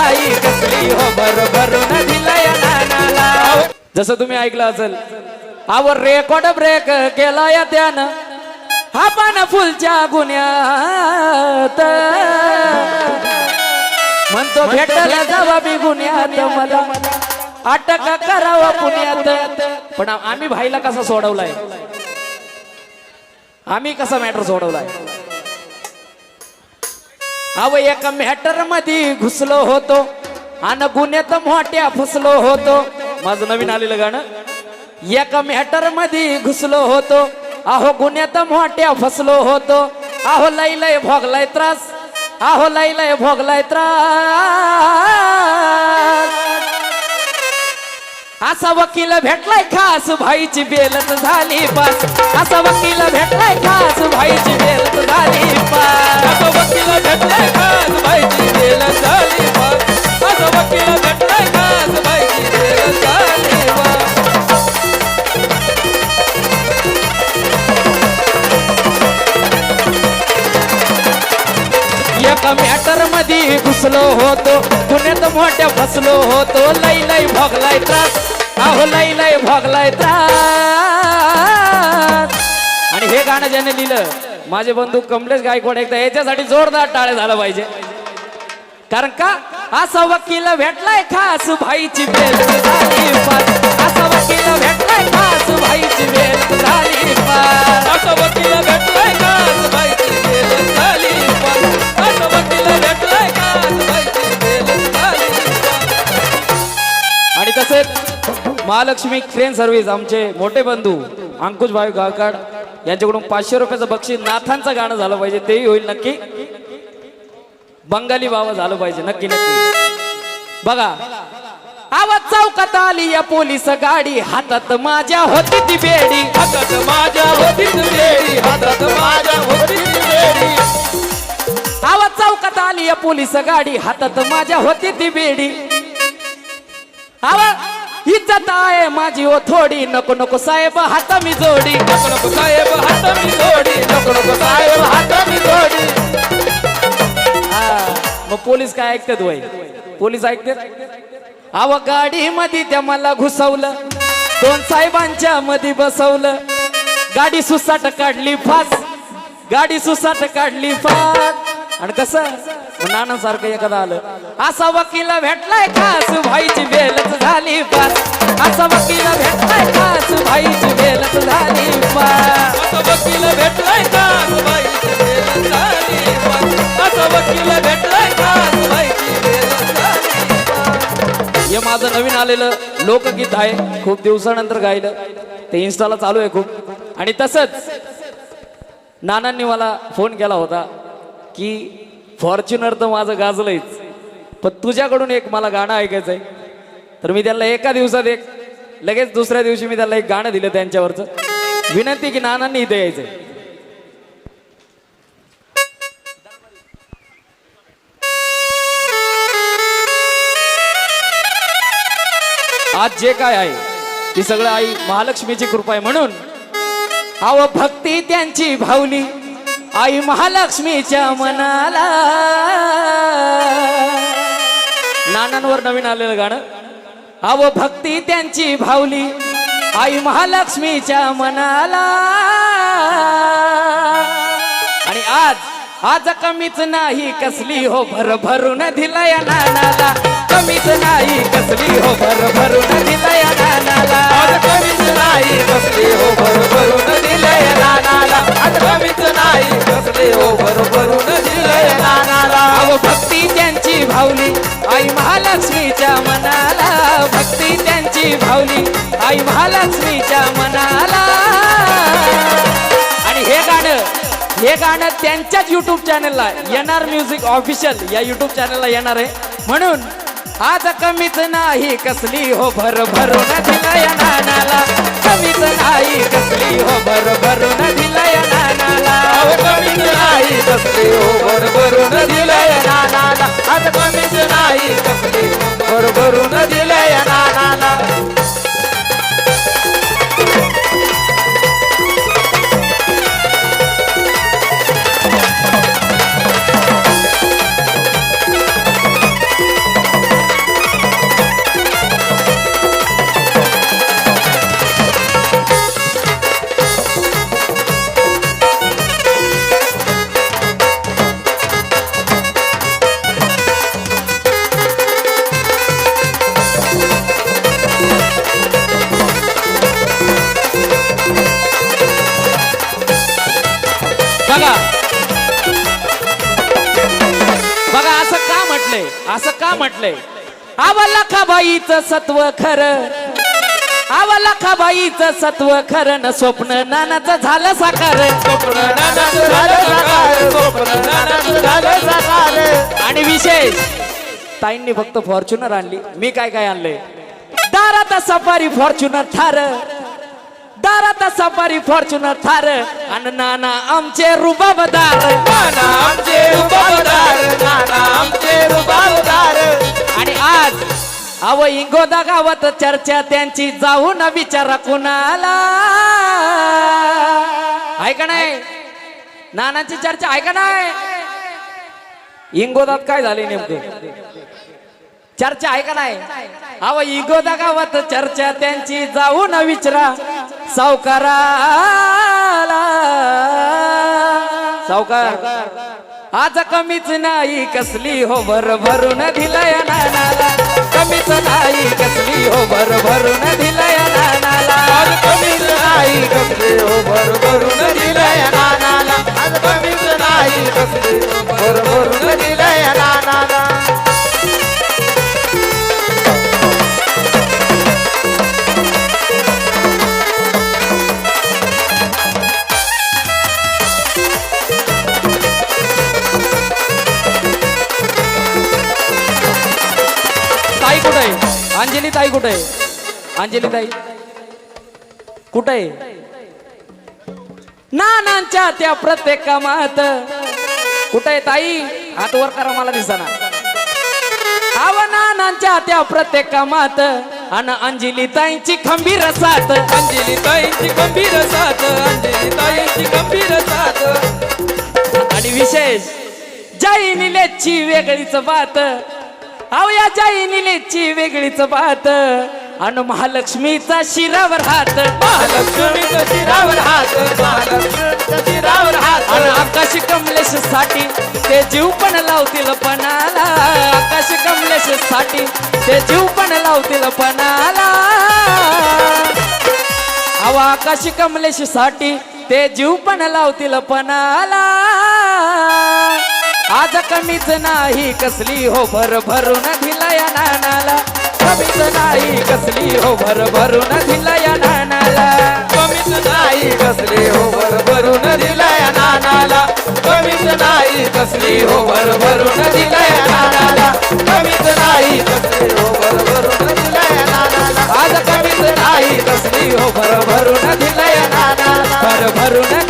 नाही कसली हो नानाला जसं तुम्ही ऐकलं असेल आवर रेकॉर्ड ब्रेक केला या त्यानं. हा पान फुलच्या गुन्ह्यात म्हणतो भेटला जावा बी गुन्ह्यात मला. अटक करावं पुण्यात. पण आम्ही भाईला कसा सोडवलाय? आम्ही कसा मॅटर सोडवलाय? अव एका मॅटरमध्ये घुसलो होतो आणि गुन्ह्यात मोठ्या फसलो होतो. माझं नवीन आलेलं गाणं. एका मॅटरमध्ये घुसलो होतो. अहो गुन्ह्यात मोठ्या फसलो होतो. आहो लय लय भोगलाय त्रास. अहो लय लय भोगलाय त्रास. असा वकील भेटलाय खास भाईची बेलत झाली पास. असा वकील भेटलाय खास भाईची बेलत झाली पास. असं वकील भेटलाय खास बाईची बेल झाली बा असं वकील भेटलाय खास बाईची बेल झाली एका मॅटरमध्ये घुसलो होतो. पुण्यात मोठ्या फसलो होतो. लय लय भोगलाय त्रास. अहो लय लय भोगलाय त्रास आणि हे गाणं ज्याने लिहिलं माझे बंधू कमलेश गायकवाड एकदा याच्यासाठी जोरदार टाळे झालं पाहिजे. कारण का? असं वकील भेटलाय खास भाईची बेल महालक्ष्मी ट्रेन सर्व्हिस आमचे मोठे बंधू अंकुश भाई गायकाड यांच्याकडून पाचशे रुपयाचं बक्षीस नाथांचं गाणं झालं पाहिजे तेही होईल नक्की. बंगाली बाबा झालं पाहिजे नक्की नक्की. बघा. आवाज चौकात आली या पोलीस गाडी हातात माझ्या होती ती बेडी. हातात माझ्या होतीच बेडी हातात माझ्या होतीच बेडी. आवाज चौकात आली या पोलीस गाडी हातात माझ्या होती ती बेडी. आवाज इज्जत आहे माझी ओ थोडी. नको नको साहेब हात मी जोडी. नको नको साहेब हात मी जोडी. नको नको साहेब हात मी जोडी. हा, मग पोलीस काय ऐकतात वय? पोलीस ऐकतात? अव गाडी मध्ये त्या मला घुसवलं. दोन साहेबांच्या मध्ये बसवलं. गाडी सुसाट काढली फास. गाडी सुसाट काढली फास. आणि कसं? नाना सारखं एखादा आलं. असा वकील भेटलाय खास भाईची बेलच झाली पास. असा वकील भेटलाय खास भाईची बेलच झाली पास. असं वकील भेटलाय खास झाली बा असं वकील भेटलाय खास बाईची बेल झाली बा हे माझं नवीन आलेलं लोकगीत आहे. खूप दिवसानंतर गायलं. ते इन्स्टाला चालू आहे खूप. आणि तसंच नानांनी मला फोन केला होता. की फॉर्च्युनर तर माझं गाजलंयच. पण तुझ्याकडून एक मला गाणं ऐकायचं आहे तर मी त्याला एका दिवसात एक लगेच दुसऱ्या दिवशी मी त्याला एक गाणं दिलं त्यांच्यावरचं. विनंती की नानांनी इथे यायचंय. आज जे काय आहे ती सगळं आई महालक्ष्मीची कृपा आहे म्हणून. आव भक्ती त्यांची भावली. आई महालक्ष्मीच्या मनाला. नानांवर नवीन आलेलं गाणं. अव भक्ती त्यांची भावली. आई महालक्ष्मीच्या मनाला. आणि आज आज कमीच नाही कसली हो भर भरून दिलया नानाला. कमीच नाही कसली हो भर भरून दिलया नानाला आज कमीच नाही कसले हो भरभरून दिलंय नानाला आज कमीच नाही कसले हो भरभरून दिलंय नानाला अहो भक्ती त्यांची भावली आई महालक्ष्मीच्या मनाला. भक्ती त्यांची भावली आई महालक्ष्मीच्या मनाला. आणि हे गाणं हे गाणं त्यांच्याच युट्यूब चॅनलला एनआर म्युझिक ऑफिशियल या युट्यूब चॅनलला येणार आहे. म्हणून आज कमीच नाही कसली हो भर भरून दिलय नानाला. कमीच नाही कसली हो भर भरून दिलय नानाला. अहो कमीच नाही कसली हो भर भरभरून दिलंय नानाला. आज कमी म्हटलंय. आवा लखाबाईचं सत्व खरं. आवा लखाबाईचं सत्व खरं न स्वप्न नानाचं झालं साकार स्वप्न नानाचं झालं साकार स्वप्न नानाचं झालं साकार आणि विशेष ताईंनी फक्त फॉर्च्युनर आणली. मी काय काय आणलंय? दारात सफारी फॉर्च्युनर थार. दारात सफारी फॉर्च्युनर थार. आणि नाना आमचे रुबाबदार. नाना आमचे रुबाबदार. नाना आमचे रुबाबदार. आणि आज अव इंगोदा गावात चर्चा त्यांची जाऊन विचारा कुणाला. ऐका नाही? नानांची चर्चा ऐका नाही? इंगोदात काय झाले नेमकं? चर्चा ऐका नाही? अव इंगोदा गावात चर्चा त्यांची जाऊन विचारा सावकाराला. सावकार. आज कमीच नाही कसली हो भर भरून दिलय नानाला. कमीच नाही कसली हो भर भरून दिलय नानाला. ताई कुठे? आहे अंजली ताई. कुठे? आहे नानांच्या त्या प्रत्येक कामात कुठे आहे ताई? हात वर करा मला दिसना. आव नानांच्या त्या प्रत्येक कामात अन अंजली ताईंची खंबीर साथ. अंजली ताईंची खंबीर साथ. अंजली ताईंची खंबीर साथ. आणि विशेष जय निलेची वेगळीच बात. अहो या जय वेगळीच बात. आणि महालक्ष्मीचा शिरावर हात. महालक्ष्मीचा शिरावर हात. महालक्ष्मीचा शिरावर हात. आणि आकाश कमलेशसाठी ते जीव पण लावतील पणाला. आकाश कमलेशसाठी ते जीव पण लावतील पणाला. अहो आकाश कमलेशसाठी ते जीव पण लावतील पणाला. आज कमीच नाही कसली हो भर भरून दिला या नानाला. कमीच नाही कसली हो भर भरून दिला या नानाला. कमीच नाही कसली हो भर भरून दिला या नानाला. कमीच नाही कसली हो भर भरून दिला या नानाला. कमीच नाही कसली हो भर भरून दिला या नानाला. आज कमीच नाही कसली हो भर भरून दिला या नानाला. भर भरून